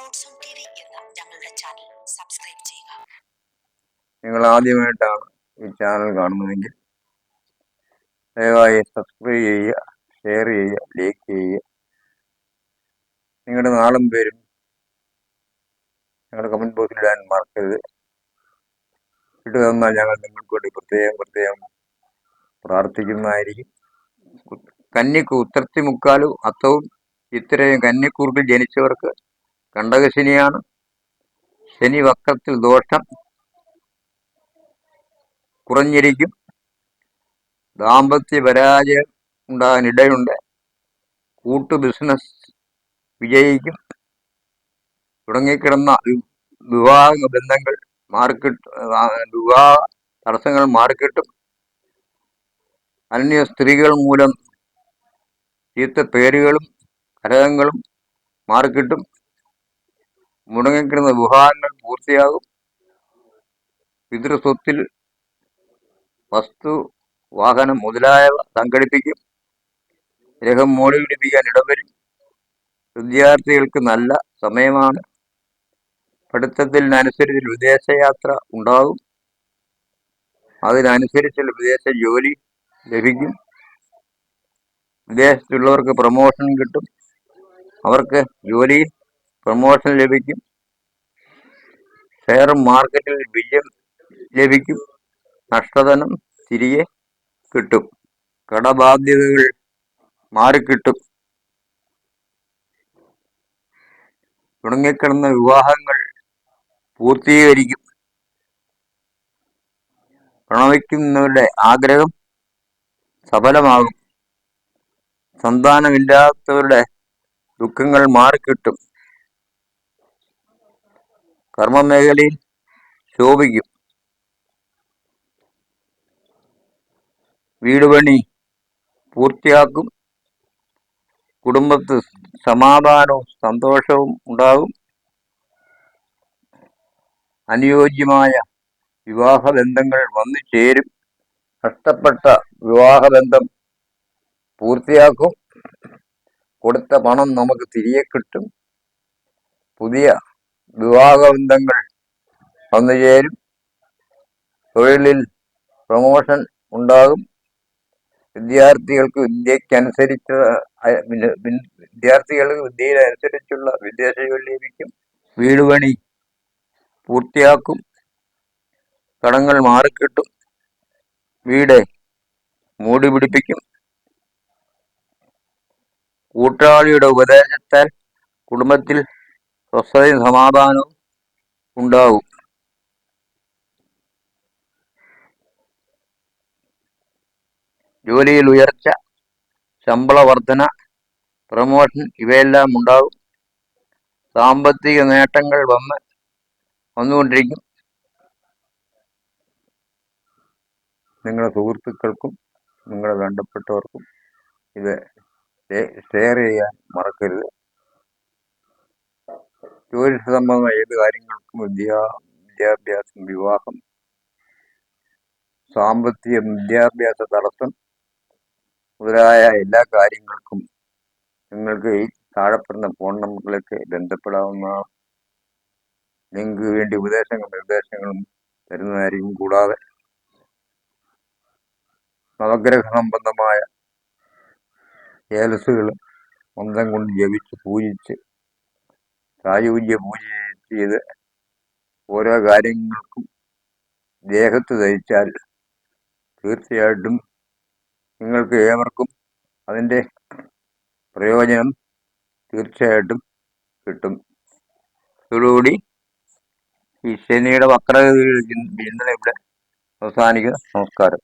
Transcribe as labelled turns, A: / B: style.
A: On T V എന്ന ഞങ്ങളുടെ channel subscribe ചെയ്യുക
B: നിങ്ങൾ ആദ്യമായിട്ടാണ് ഈ ചാനൽ കാണുന്നതെങ്കിൽ ദയവായി സബ്സ്ക്രൈബ് ചെയ്യുക ഷെയർ ചെയ്യുക ലൈക്ക് ചെയ്യുക നിങ്ങളുടെ നാളും പേരും ഞങ്ങളുടെ കമന്റ് ബോക്സിൽ ഇടാൻ മറക്കരുത് ഇട്ട് തന്നാൽ ഞങ്ങൾ നിങ്ങൾക്ക് വേണ്ടി പ്രത്യേകം പ്രത്യേകം പ്രാർത്ഥിക്കുന്നതായിരിക്കും കന്നിക്ക് ഉത്തരത്തി മുക്കാലും അത്തവും ഇത്രയും കന്നിക്കൂറിൽ ജനിച്ചവർക്ക് കണ്ടകശനിയാണ് ശനി വക്രത്തിൽ ദോഷം കുറഞ്ഞിരിക്കും. ദാമ്പത്യ പരാജയം ഉണ്ടാകാൻ ഇടയുണ്ട്. കൂട്ടു ബിസിനസ് വിജയിക്കും. തുടങ്ങിക്കിടന്ന വിവാഹ ബന്ധങ്ങൾ മാർക്കിട്ട് വിവാഹ തടസ്സങ്ങൾ മാർക്കിട്ടും അന്യ സ്ത്രീകൾ മൂലം ചീത്ത പേരുകളും കലഹങ്ങളും മാറിക്കിട്ടും മുടങ്ങിക്കിടന്ന വിവാഹങ്ങൾ പൂർത്തിയാകും. പിതൃസ്വത്തിൽ വസ്തു വാഹനം മുതലായവ സംഘടിപ്പിക്കും. ഗ്രഹം മോടി പിടിപ്പിക്കാൻ ഇടവരും. വിദ്യാർത്ഥികൾക്ക് നല്ല സമയമാണ്. പഠിത്തത്തിനനുസരിച്ച് വിദേശയാത്ര ഉണ്ടാകും. അതിനനുസരിച്ചുള്ള വിദേശ ജോലി ലഭിക്കും. വിദേശത്തുള്ളവർക്ക് പ്രൊമോഷൻ കിട്ടും. അവർക്ക് ജോലിയിൽ പ്രൊമോഷൻ ലഭിക്കും. ഷെയർ മാർക്കറ്റിൽ വിജയം ലഭിക്കും. നഷ്ടധനം തിരികെ കിട്ടും. കടബാധ്യതകൾ മാറിക്കിട്ടും. തുടങ്ങിക്കിടന്ന വിവാഹങ്ങൾ പൂർത്തീകരിക്കും. പ്രണവിക്കുന്നവരുടെ ആഗ്രഹം സഫലമാകും. സന്താനമില്ലാത്തവരുടെ ദുഃഖങ്ങൾ മാറിക്കിട്ടും. കർമ്മമേഖലയിൽ ശോഭിക്കും. വീട് പണി പൂർത്തിയാക്കും. കുടുംബത്ത് സമാധാനവും സന്തോഷവും ഉണ്ടാകും. അനുയോജ്യമായ വിവാഹബന്ധങ്ങൾ വന്നു ചേരും. നഷ്ടപ്പെട്ട വിവാഹബന്ധം പൂർത്തിയാക്കും. കൊടുത്ത പണം നമുക്ക് തിരികെ കിട്ടും. പുതിയ വിവാഹബന്ധങ്ങൾ വന്നു ചേരും. തൊഴിലിൽ പ്രമോഷൻ ഉണ്ടാകും. വിദ്യാർത്ഥികൾക്ക് വിദ്യക്കനുസരിച്ച് വിദ്യാർത്ഥികൾക്ക് വിദ്യയിലനുസരിച്ചുള്ള വിദേശ ജോലി ലഭിക്കും. വീട് പണി പൂർത്തിയാക്കും. കടങ്ങൾ മാറിക്കിട്ടും. വീട് മൂടി പിടിപ്പിക്കും. കൂട്ടാളിയുടെ ഉപദേശത്താൽ കുടുംബത്തിൽ സ്വസ്ഥതയും സമാധാനവും ഉണ്ടാവും. ജോലിയിൽ ഉയർച്ച ശമ്പള വർധന പ്രമോഷൻ ഇവയെല്ലാം ഉണ്ടാകും സാമ്പത്തിക നേട്ടങ്ങൾ വന്ന് വന്നുകൊണ്ടിരിക്കും. നിങ്ങളുടെ സുഹൃത്തുക്കൾക്കും നിങ്ങളുടെ വേണ്ടപ്പെട്ടവർക്കും ഇത് ഷെയർ ചെയ്യാൻ മറക്കരുത്. ജ്യോതിഷ സംബന്ധമായ ഏത് കാര്യങ്ങൾക്കും വിദ്യാ വിദ്യാഭ്യാസം വിവാഹം സാമ്പത്തിക വിദ്യാഭ്യാസ തടസ്സം മുതലായ എല്ലാ കാര്യങ്ങൾക്കും നിങ്ങൾക്ക് ഈ താഴെപ്പെടുന്ന ഫോൺ നമ്പറിലേക്ക് ബന്ധപ്പെടാവുന്നതാണ് നിങ്ങൾക്ക് വേണ്ടി ഉപദേശങ്ങളും നിർദ്ദേശങ്ങളും തരുന്നതായിരിക്കും. കൂടാതെ നവഗ്രഹ സംബന്ധമായ ഏലസുകൾ മന്ത്രം കൊണ്ട് ജപിച്ച് പൂജിച്ച് സായുജ്യ പൂജ ചെയ്ത് ഓരോ കാര്യങ്ങൾക്കും ദേഹത്ത് ധരിച്ചാൽ തീർച്ചയായിട്ടും നിങ്ങൾക്ക് ഏവർക്കും അതിന്റെ പ്രയോജനം തീർച്ചയായിട്ടും കിട്ടും. ഇതോടുകൂടി ഈ ശനിയുടെ വക്രഗതിയിൽ ചിന്തന ഇവിടെ അവസാനിക്കുന്ന. നമസ്കാരം.